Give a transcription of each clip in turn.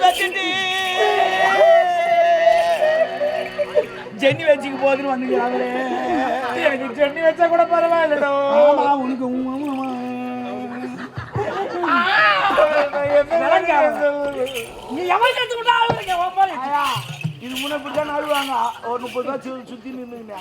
பெற்றுட்டு ஜென்னி வச்சுக்க போதுன்னு வந்துக்கிறாங்களே எனக்கு ஜென்னி வச்சா கூட பரவாயில்லடோ. உனக்கு நீ எவன் கத்து விட்டா இது முன்ன இப்படிதான் அழுவாங்க ஒரு முப்பது ரூபா சுத்தி நின்னுங்க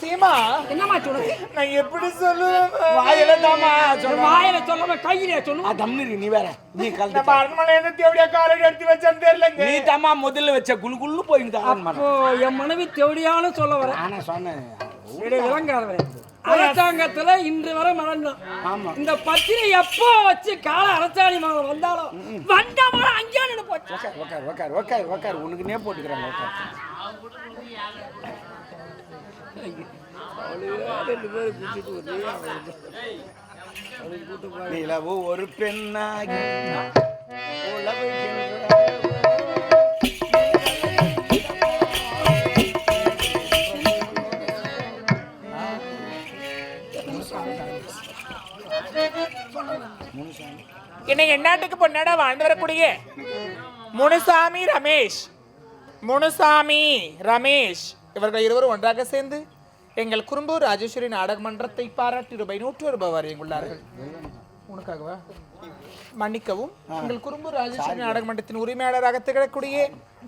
சீமா என்னம்மா சொல்லுது நான் எப்படி சொல்லுவேன்? வாயில தாமா வாயில சொல்லாம கையில சொல்லு. தம்னு நீ வேற. நீ கலந்து அரண்மனை என்ன தேவடியா காலை எடுத்து வச்சான்னு தெரியலங்க. நீ தாமா முதல்ல வச்ச குளு குளு போயிருந்து அரண்மனை. என் மனைவி தெவடியான்னு சொல்ல வரேன் ஆனா சொன்னேன். அரசாங்கத்துல இன்று வரை மறந்தான் ஆமா. இந்த பத்திரை எப்போ வச்சு கால அரசாணி வந்தாலும் வந்த மரம் அங்கேயே நின்று போச்சு உக்கார் உக்கார் உக்கார் உக்கார். உக்கார் உனக்கு நே போட்டுக்கிறாங்க உக்கார். நிலவு ஒரு பெண்ணாகி உலவுகின்ற என்னை எந்நாட்டுக்கு பொன்னாடா வாழ்ந்து வரக்கூடிய? முனுசாமி ரமேஷ். முனுசாமி ரமேஷ். இவர்கள் இருவரும் ஒன்றாக சேர்ந்து எங்கள் குறும்பூர் ராஜேஸ்வரி நாடக மன்றத்தை பாராட்டி ரூபாய் நூற்று ரூபாய் வரையுள்ளார்கள் உனக்காகவா? மன்னிக்கவும் எங்கள் குறும்பூர் ராஜேஸ்வரி நாடக மன்றத்தின் உரிமையாளராக திகழக்கூடிய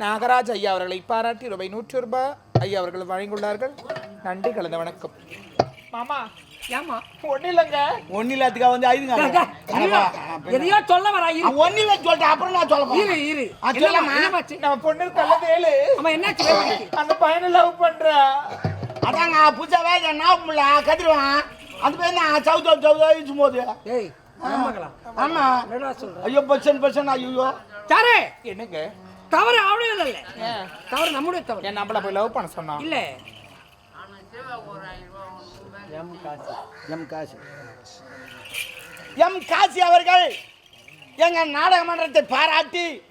நாகராஜ் ஐயா அவர்களை பாராட்டி ரூபாய் நூற்று ரூபாய் ஐயா அவர்கள் வழங்கியுள்ளார்கள். நன்றி கலந்த வணக்கம். மாமா ஏமா ஒன்றும் இல்லைங்க ஒன்னும் இல்லாத்துக்கா வந்து ஐதுங்க. எதையோ சொல்ல வரா இரு. ஒன்னும் இல்லை சொல்லிட்டேன் அப்புறம் நான் சொல்ல இரு இரு. என்னம்மாச்சு? நம்ம பொண்ணு கள்ளதேலு அம்மா என்னாச்சு வேலைக்கு? அந்த பையனை லவ் பண்றா. அதாங்க புதுசாவே நான் முடியல கதிருவான். அந்த பையன் நான் சவு சவு போது ஏய் ஆமா. என்னடா சொல்ற? ஐயோ பர்சன் பர்சன் ஐயோ. சாரே என்னங்க? தவறு அவனுடைய இல்ல. தவறு நம்முடைய தவறு. நம்மள போய் லவ் பண்ண சொன்னான்? இல்ல. எம் காசி. எம் காசி. அவர்கள் எங்க நாடக மன்றத்தை பாராட்டி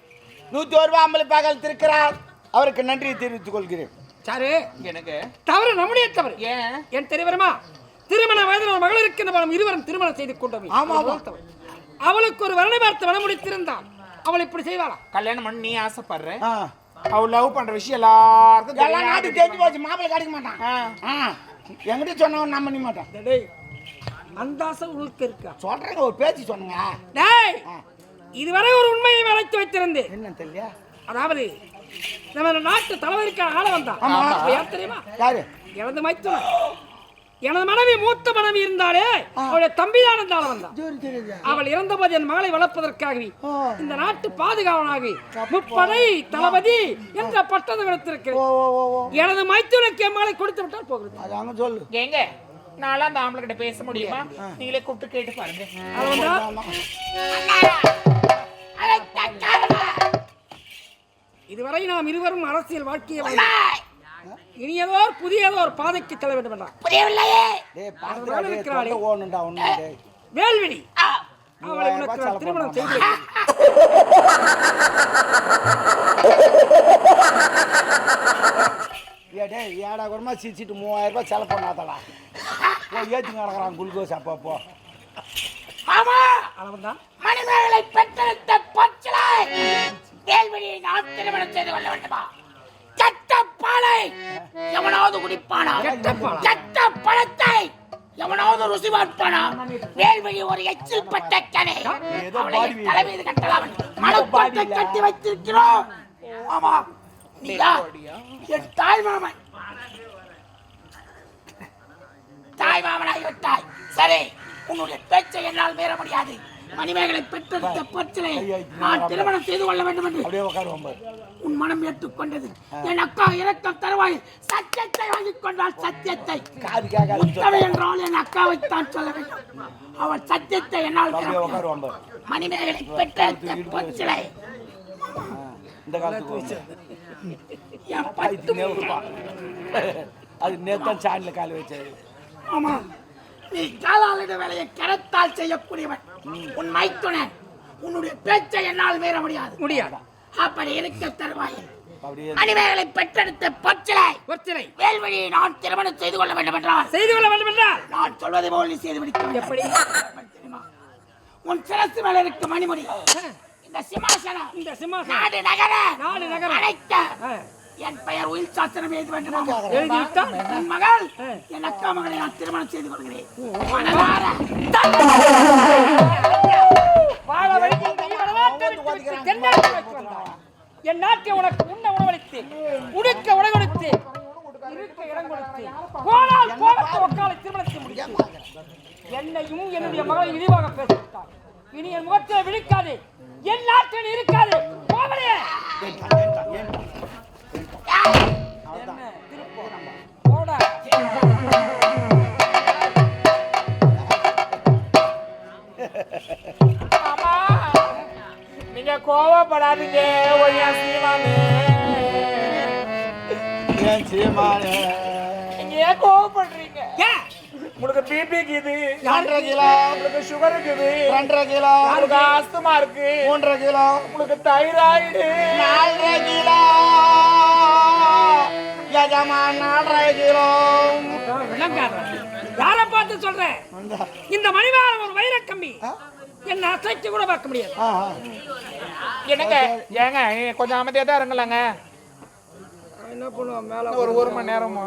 நூத்தி ஒரு அம்பளிப்பாக திருக்கிறார். அவருக்கு நன்றியை தெரிவித்துக் கொள்கிறேன். சாரு எனக்கு. தவறு நம்முடைய தவறு. ஏன்? என் தெரிவரமா திருமண வயதில் ஒரு மகள் இருக்கின்ற நாம் இருவரும் திருமணம் செய்து கொண்டோம். ஆமா, ஆமா. தவறு. அவளுக்கு ஒரு வருணை பார்த்து மனம் முடித்திருந்தான் அவள் இப்படி செய்வாளா? கல்யாணம் பண்ணி நீ ஆசைப்படுற? ஆ. அவ லவ் பண்ற விஷயம் எல்லாருக்கும் எல்லா. நாட்டுக்கு தெரிஞ்சு போச்சு மாப்பிள்ளை கிடைக்க மாட்டான். என்கிட்ட சொன்னவன் நம்ப நீ மாட்டான். டேய் அந்த ஆசை உனக்கு இருக்கா? சொல்றேங்க ஒரு பேச்சு சொன்னங்க டேய் இதுவரை ஒரு உண்மையை மறைத்து வைத்திருந்தேன். என்ன தெரியல அதாவது நம்ம நாட்டு தலைவருக்கு ஆள வந்தான். தெரியுமா? யாரு? எனது மைத்துனன் எனது மனைவி மூத்த மனைவி இருந்தாலே அவளுடைய தம்பிதான் இந்த ஆள வந்தான் அவள் இறந்தபோது என் மகளை வளர்ப்பதற்காகவே. இந்த நாட்டு பாதுகாவனாகி முப்படை தளபதி என்ற பட்டத்தை ஓ ஓ எனது மைத்துனுக்கு என் மகளை கொடுத்து விட்டால் போகிறது. அது அங்க சொல்லு. ஏங்க நான்லாம் அந்த ஆம்பளை கிட்ட பேச முடியுமா? நீங்களே கூப்பிட்டு கேட்டு பாருங்க. இதுவரை நாம் இருவரும் அரசியல் வாழ்க்கையை வாழ்ந்தோம். இனி ஏதோ ஒரு புதிய ஏதோ ஒரு பாதைக்கு செல்ல வேண்டும் டேய் பாத்துடா அவள் டேய் இருக்கிறாளே. தொண்டை ஓடணும்டா ஒண்ணு டேய். வேல்விழி அவளை மூவாயிரம் உனக்கு ரூபாய் நான் திருமணம் செலவு செய்து வைக்கிறேன். ஏ டேய் ஏடா கூடமா சிரிச்சிட்டு மூவாயிரம் ரூபாய் செலவு பண்ணாதடா. போ ஏற்றி நடக்கிறான் குளுக்கோஸ் அப்பப்போ அவன் தான் மணிமேகலை பெற்றெடுத்த பச்சிலை. கேள்வியை நாம் திருமணம் செய்து கொள்ள வேண்டுமா? எவனாவது குடிப்பானா? பழத்தை எவனாவது ருசி பார்ப்பானா? வேல்வழி ஒரு எச்சில் பட்ட கனே அவளை பாடி என் தலை மீது கட்டலாம் மனப்பாட்டை கட்டி வைத்திருக்கிறோம். ஆமா. நீயா என் தாய் மாமன். தாய் மாமனாகி விட்டாய் சரி உன்னுடைய பேச்சை என்னால் மீற முடியாது. மணிமேகலை பெற்றெடுத்த பொற்சிலை நான் திருமணம் செய்து கொள்ள வேண்டும் என்று உன் மனம் ஏற்றுக்கொண்டது. என் அக்கா இறக்கம் தருவாய். சத்தியத்தை வாங்கிக் கொண்டால் சத்தியத்தை. உத்தமை என்றால் என் அக்காவைத்தான் சொல்ல வேண்டும். அவள் சத்தியத்தை என்னால் மணிமேகலை பெற்றெடுத்த பொற்சிலை இந்த காலத்துக்கு. அது நேத்தான் சாணியில் கால் வச்சாரு ஆமா. நீ காலாளிட வேலையை கரத்தால் செய்யக்கூடியவன். உன் மைத்துனன் உன்னுடைய பேச்சை என்னால் மீற முடியாது. முடியாது. அப்படி இருக்க தருவாயில் மணிமேகலை பெற்றெடுத்த பொற்சிலை பொற்சிலை. வேல்வழியை நான் திருமணம் செய்து கொள்ள வேண்டும் என்றால் செய்து கொள்ள வேண்டும் என்றால் நான் சொல்வதை போல் நீ செய்து முடிக்க எப்படி? உன் சிரசு மேல இருக்க மணிமுடி. இந்த சிம்மாசனம் இந்த சிம்மாசனம். நாடு நகர நாடு நகர. ஆ. என் பெயர் உயிர் சாஸ்திரம் எழுத வேண்டும் எழுதிவிட்டால் என் மகள். என் அக்கா மகளை நான் திருமணம் செய்து கொள்கிறேன். என் நாட்டை உனக்கு உண்ண உணவளித்து உடுக்க உடை கொடுத்து இருக்க இடம் கொடுத்து போனால் போகத்து ஒக்காலை திருமணத்தை முடித்து என்னையும் என்னுடைய மகளை இழிவாக பேசிவிட்டார் இனி என் முகத்தில் விழிக்காது. என் நாட்டில் இருக்காது. போவலே நீங்க கோவப்படாதீங்க ஒய்யா சீமானு. ஏன் சீமானே. நீங்க ஏன் கோவப்படுறீங்க. ஏன் உங்களுக்கு பிபி இருக்குது. ரெண்டரை கிலோ. உங்களுக்கு சுகர் இருக்குது. ரெண்டரை கிலோ. உங்களுக்கு ஆஸ்துமா இருக்கு. மூன்றரை கிலோ. உங்களுக்கு தைராய்டு நாலரை கிலோ. கிலோ விளங்காத யாரை பார்த்து சொல்றேன்? இந்த மணிவாரம் ஒரு வைர கம்பி என்ன அசைச்சு கூட பார்க்க முடியாது. என்னங்க ஏங்க கொஞ்சம் அமைதியா தான் இருங்களாங்க. என்ன பண்ணுவோம்? மேல ஒரு ஒரு மணி நேரமா?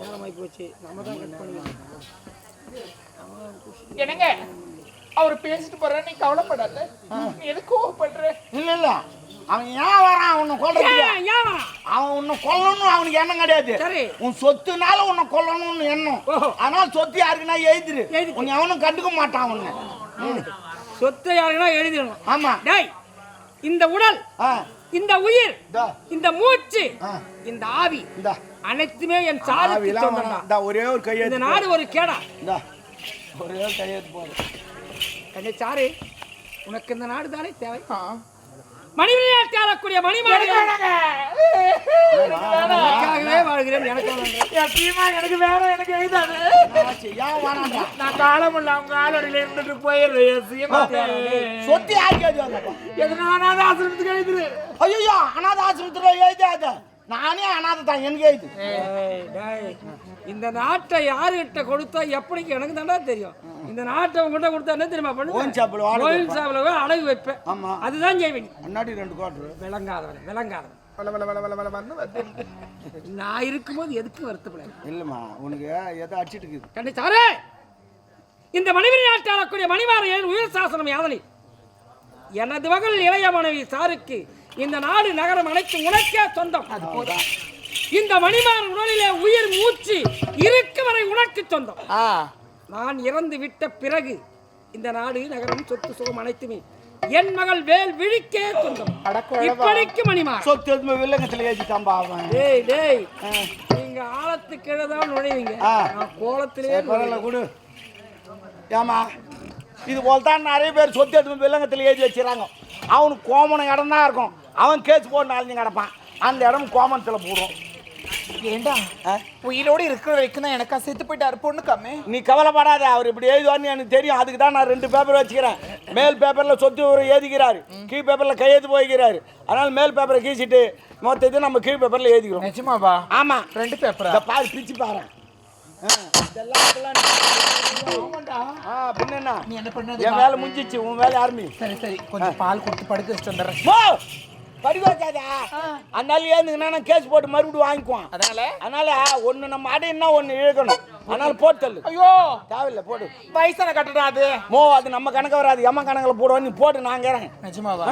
நேரமாகி போச்சு நம்ம தான் கட் பண்ணுவோம். என்னங்க அவர் பேசிட்டு போற நீ கவலைப்படாத. நீ எது கோவப்படுற? இல்ல இல்ல. அவன் ஏன் வரான்? உன்னை வரான்? அவன் உன்னை கொல்லணும்னு அவனுக்கு எண்ணம் கிடையாது. சரி. உன் சொத்துனால உன்னை கொல்லணும்னு எண்ணம். அதனால சொத்து யாருக்குன்னா எழுதிரு. உன்னை அவனும் கண்டுக்க மாட்டான் உன்னை சொத்தை யாருன்னா எழுதிடணும். ஆமா. டேய் இந்த உடல் இந்த உயிர் இந்தா. இந்த மூச்சு. இந்த ஆவி இந்தா. அனைத்துமே என். இந்தா ஒரே ஒரு இந்த கையெழுத்து நாடு ஒரு கேடா. இந்தா ஒரே ஒரு கையெழுத்து போதும் சாரு உனக்கு இந்த நாடு தானே தேவை மணிமணியால் ஆளக்கூடிய மணிமாடு எனக்காகவே வாழ்கிறேன் எனக்கு எனக்கு வேணும் எனக்கு எழுதாது நான் காலம் இல்ல அவங்க ஆளோட இருந்துட்டு போயிடுறேன் சொத்து யாருக்கு எழுதுவாங்கப்பா எதனால ஆசிரமத்துக்கு எழுதுரு. ஐயோ அனாத ஆசிரமத்துல எழுதாத நானே அனாதை தான் எனக்கு டேய், இந்த நாட்டை யாருகிட்ட கொடுத்தா எப்படி எனக்கு தானே தெரியும்? இந்த நாட்டை உங்ககிட்ட கொடுத்தா என்ன தெரியுமா பண்ணு சாப்பிடு கோயில். சாப்பிட போய் அடகு வைப்பேன். ஆமா. அதுதான் செய்வேன். முன்னாடி ரெண்டு கோட்டரு விளங்காதவன் விளங்காதவன். வள வள வள வள வள வந்து வந்து நான் இருக்கும்போது எதுக்கு வருத்தப்பட இல்லம்மா உனக்கு எதை அடிச்சிட்டு இருக்குது? கண்டி சாரே! இந்த மனைவி நாட்டை ஆளக்கூடிய மணிமாரையன் உயிர் சாசனம் யாதனை? எனது மகள் இளைய மனைவி சாருக்கு இந்த நாடு நகரம் அனைத்து உனக்கே சொந்தம். இந்த மணிமார் உடலிலே உயிர் மூச்சு இருக்கு வரை உனக்கு சொந்தம். ஆ. நான் இறந்து விட்ட பிறகு இந்த நாடு நகரம் சொத்து சுகம் அனைத்துமே என் மகள் வேல் விழிக்கே சொந்தம். இப்படிக்கு மணிமார் சொத்து எதுவுமே வில்லங்கத்தில் ஏற்றிட்டான்பா அவன். டேய் டேய். நீங்க ஆழத்து கீழே தான் நுழைவீங்க. ஆ. நான் கோலத்திலே சரி, பரவாயில்ல கொடு. ஏமா இது போல தான் நிறைய பேர் சொத்து எடுத்து வில்லங்கத்தில் எழுதி வச்சிடறாங்க. அவனுக்கு கோமனம் இடம் தான் இருக்கும். அவன் கேஸ் போட்டு அழிஞ்சு கிடப்பான். அந்த இடம் கோமனத்தில் போடுறோம். ஏண்டா? உயிரோடு இருக்கிற வரைக்கும் தான் எனக்கா செத்து போயிட்டாரு பொண்ணு கம்மி. நீ கவலைப்படாத அவர் இப்படி எழுதுவார்னு எனக்கு தெரியும். அதுக்கு தான் நான் ரெண்டு பேப்பர் வச்சுக்கிறேன். மேல் பேப்பரில் சொத்து ஒரு எழுதிக்கிறாரு. கீழ் பேப்பரில் கையெழுத்து போய்க்கிறாரு. அதனால் மேல் பேப்பரை கீச்சிட்டு மொத்தத்தை நம்ம கீழ் பேப்பரில் எழுதிக்கிறோம். நிஜமாவா? ஆமாம் ரெண்டு பேப்பரா இந்த பாரு பிச்சு பாரு. என்ன? பண்ணது? என் வேலை முடிஞ்சிச்சு உன் வேலை ஆரம்பி சரி சரி. கொஞ்சம் பால் கொடுத்து படுக்க வச்சுட்டு வந்துடுறேன். வைக்காதா அதனால ஏந்துங்கன்னா நான் கேஸ் போட்டு மறுபடியும் வாங்கிக்குவான்? அதனால? அதனால ஒன்று நம்ம அடையினா ஒன்று இழுக்கணும். அதனால போட்டு தள்ளு. ஐயோ! தேவையில்லை போடு. வயசான கட்டுடா அது. மோ அது நம்ம கணக்கு வராது. எம்ம கணக்கில் போடுவோம். நீ போட்டு நான் கேறேன் நிஜமாவா?